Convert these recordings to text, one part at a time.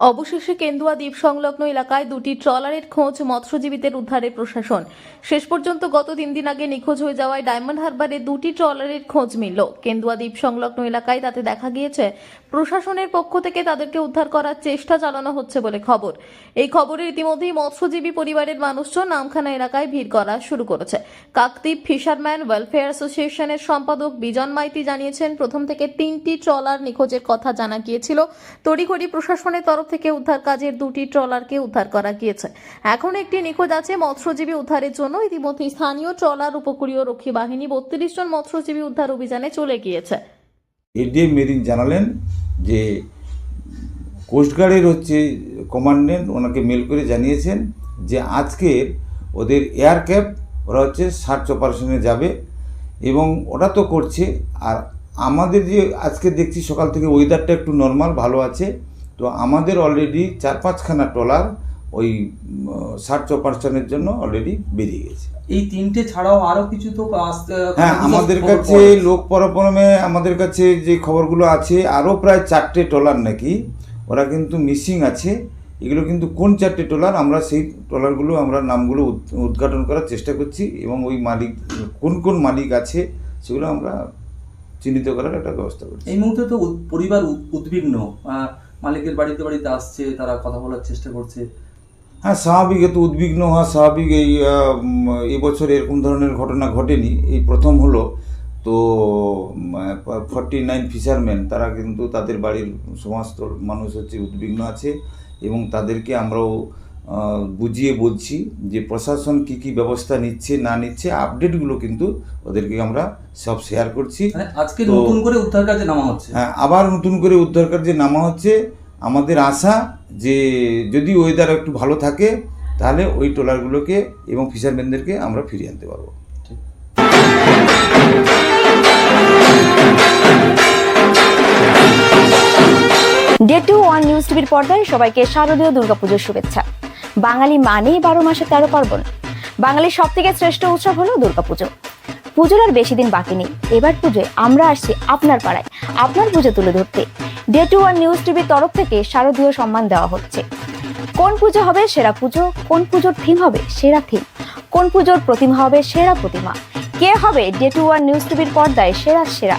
অবশেষে কেন্দুয়া দ্বীপ সংলগ্ন এলাকায় দুটি ট্রলারের খোঁজ মৎস্যজীবীদের উদ্ধারে প্রশাসন। শেষ পর্যন্ত গত তিন দিন আগে নিখোঁজ হয়ে যাওয়ায় ডায়মন্ড হারবারে দুটি ট্রলারের খোঁজ মিলল। কেন্দুয়া দ্বীপ সংলগ্ন এলাকায় তাতে দেখা গিয়েছে, প্রশাসনের পক্ষ থেকে তাদেরকে উদ্ধার করার চেষ্টা চালানো হচ্ছে বলে খবর। এই খবরে ইতিমধ্যেই মৎস্যজীবী পরিবারের মানুষজন নামখানা এলাকায় ভিড় করা শুরু করেছে। কাকদ্বীপ ফিশারম্যান ওয়েলফেয়ার অ্যাসোসিয়েশনের সম্পাদক বিজন মাইতি জানিয়েছেন, প্রথম থেকে তিনটি ট্রলার নিখোঁজের কথা জানা গিয়েছিল। তড়িঘড়ি প্রশাসনের তরফ থেকে উদ্ধার কাজের দুটি ট্রলারকে উদ্ধার করা গিয়েছে। এখন একটি নিখোঁজ আছে মৎস্যজীবী উদ্ধারের জন্য। ইতিমধ্যে স্থানীয় ট্রলার উপকূলীয় রক্ষী বাহিনী বত্রিশ জন মৎস্যজীবী উদ্ধার অভিযানে চলে গিয়েছে। এডিএম মেরিন জানালেন যে কোস্টগার্ডের হচ্ছে কমান্ডেন্ট ওনাকে মেল করে জানিয়েছেন যে আজকের ওদের এয়ার ক্যাব ওরা হচ্ছে সার্চ অপারেশনে যাবে এবং ওরা তো করছে। আর আমাদের যে আজকে দেখছি সকাল থেকে ওয়েদারটা একটু নর্মাল ভালো আছে। তো আমাদের অলরেডি চার পাঁচখানা ট্রলার ওই সার্চ অপারেশনের জন্য অলরেডি বেরিয়ে গেছে। এই তিনটে ছাড়াও আরও কিছু তো হ্যাঁ আমাদের কাছে লোক পরপরমে আমাদের কাছে যে খবরগুলো আছে আরও প্রায় চারটে ট্রলার নাকি ওরা কিন্তু মিসিং আছে। এগুলো কিন্তু কোন চারটে ট্রলার আমরা সেই ট্রলারগুলো আমরা নামগুলো উদ্ঘাটন করার চেষ্টা করছি এবং ওই মালিক কোন কোন মালিক আছে সেগুলো আমরা চিহ্নিত করার একটা ব্যবস্থা করছি। এই মুহূর্তে তো পরিবার উদ- উদ্বিগ্ন। মালিকের বাড়িতে বাড়িতে আসছে, তারা কথা বলার চেষ্টা করছে। হ্যাঁ স্বাভাবিক এত উদ্বিগ্ন হওয়া স্বাভাবিক। এই এবছর এরকম ধরনের ঘটনা ঘটেনি। এই প্রথম হলো। তো ফর্টি নাইন ফিশারম্যান, তারা কিন্তু তাদের বাড়ির সমস্ত মানুষ হচ্ছে উদ্বিগ্ন আছে এবং তাদেরকে আমরাও বুঝিয়ে বলছি যে প্রশাসন কি কি ব্যবস্থা নিচ্ছে না নিচ্ছে আপডেটগুলো কিন্তু ওদেরকে আমরা সব শেয়ার করছি। মানে আজকে নতুন করে উদ্ধার কাজে নামা হচ্ছে। হ্যাঁ আবার নতুন করে উদ্ধার কার্যে নামা হচ্ছে। আমাদের আশা যে যদি ওয়েদার একটু ভালো থাকে তাহলে ওই ট্রলারগুলোকে এবং ফিশারম্যানদেরকে আমরা ফিরিয়ে আনতে পারব। ডে টু ওয়ান নিউজ টিভির পর্দায় সবাইকে শারদীয় দুর্গাপুজোর শুভেচ্ছা। বাঙালি মানেই বারো মাসে তেরো পার্বণ। বাঙালির সব থেকে শ্রেষ্ঠ উৎসব হলো দুর্গাপুজো। পুজোর আর বেশি দিন বাকি নেই। এবার পুজোয় আমরা আসছি আপনার পাড়ায়। আপনার পুজো তুলে ধরতে। ডে টু ওয়ান নিউজ টিভির তরফ থেকে শারদীয় সম্মান দেওয়া হচ্ছে। কোন পুজো হবে সেরা পুজো? কোন পুজোর থিম হবে সেরা থিম কোন পুজোর প্রতিমা হবে সেরা প্রতিমা? কে হবে ডে টু ওয়ান নিউজ টিভির পর্দায় সেরা সেরা?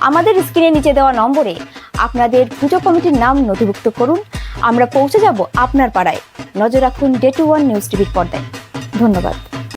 আমাদের স্ক্রিনে নিচে দেওয়া নম্বরে আপনাদের পুজো কমিটির নাম নথিভুক্ত করুন। আমরা পৌঁছে যাব আপনার পাড়ায়। নজর রাখুন ডে টু ওয়ান নিউজ টিভির পর্দায়। ধন্যবাদ।